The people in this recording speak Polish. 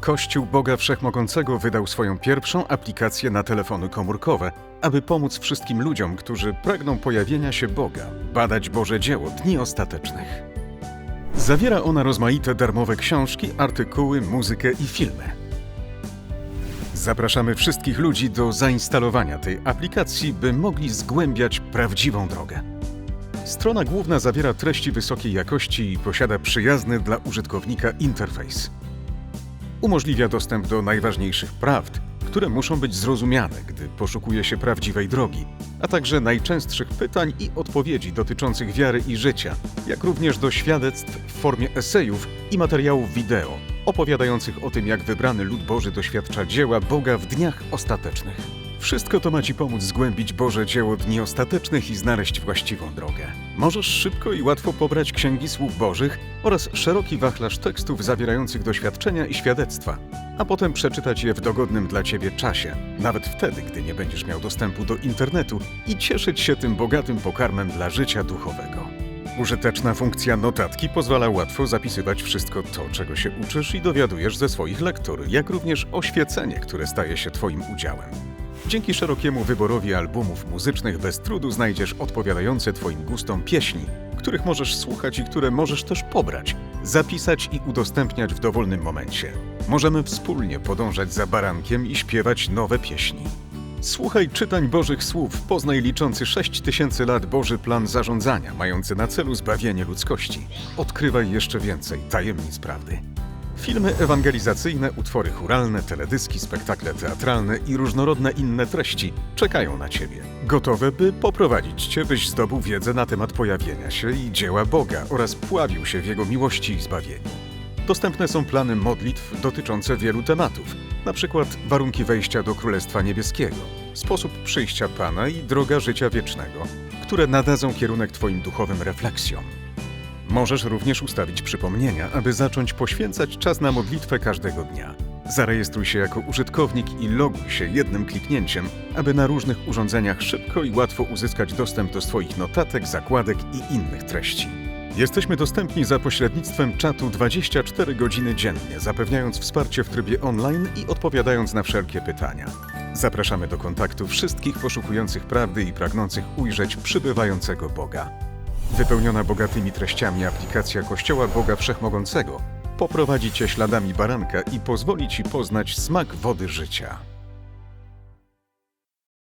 Kościół Boga Wszechmogącego wydał swoją pierwszą aplikację na telefony komórkowe, aby pomóc wszystkim ludziom, którzy pragną pojawienia się Boga, badać Boże dzieło dni ostatecznych. Zawiera ona rozmaite darmowe książki, artykuły, muzykę i filmy. Zapraszamy wszystkich ludzi do zainstalowania tej aplikacji, by mogli zgłębiać prawdziwą drogę. Strona główna zawiera treści wysokiej jakości i posiada przyjazny dla użytkownika interfejs. Umożliwia dostęp do najważniejszych prawd, które muszą być zrozumiane, gdy poszukuje się prawdziwej drogi, a także najczęstszych pytań i odpowiedzi dotyczących wiary i życia, jak również do świadectw w formie esejów i materiałów wideo opowiadających o tym, jak wybrany lud Boży doświadcza dzieła Boga w dniach ostatecznych. Wszystko to ma Ci pomóc zgłębić Boże dzieło dni ostatecznych i znaleźć właściwą drogę. Możesz szybko i łatwo pobrać księgi słów Bożych oraz szeroki wachlarz tekstów zawierających doświadczenia i świadectwa, a potem przeczytać je w dogodnym dla Ciebie czasie, nawet wtedy, gdy nie będziesz miał dostępu do internetu i cieszyć się tym bogatym pokarmem dla życia duchowego. Użyteczna funkcja notatki pozwala łatwo zapisywać wszystko to, czego się uczysz i dowiadujesz ze swoich lektur, jak również oświecenie, które staje się Twoim udziałem. Dzięki szerokiemu wyborowi albumów muzycznych bez trudu znajdziesz odpowiadające Twoim gustom pieśni, których możesz słuchać i które możesz też pobrać, zapisać i udostępniać w dowolnym momencie. Możemy wspólnie podążać za barankiem i śpiewać nowe pieśni. Słuchaj czytań Bożych Słów, poznaj liczący 6 tysięcy lat Boży plan zarządzania, mający na celu zbawienie ludzkości. Odkrywaj jeszcze więcej tajemnic prawdy. Filmy ewangelizacyjne, utwory churalne, teledyski, spektakle teatralne i różnorodne inne treści czekają na Ciebie. Gotowe, by poprowadzić Cię, byś zdobył wiedzę na temat pojawienia się i dzieła Boga oraz pławił się w Jego miłości i zbawieniu. Dostępne są plany modlitw dotyczące wielu tematów, przykład warunki wejścia do Królestwa Niebieskiego, sposób przyjścia Pana i droga życia wiecznego, które nadadzą kierunek Twoim duchowym refleksjom. Możesz również ustawić przypomnienia, aby zacząć poświęcać czas na modlitwę każdego dnia. Zarejestruj się jako użytkownik i loguj się jednym kliknięciem, aby na różnych urządzeniach szybko i łatwo uzyskać dostęp do swoich notatek, zakładek i innych treści. Jesteśmy dostępni za pośrednictwem czatu 24 godziny dziennie, zapewniając wsparcie w trybie online i odpowiadając na wszelkie pytania. Zapraszamy do kontaktu wszystkich poszukujących prawdy i pragnących ujrzeć przybywającego Boga. Wypełniona bogatymi treściami aplikacja Kościoła Boga Wszechmogącego poprowadzi Cię śladami baranka i pozwoli Ci poznać smak wody życia.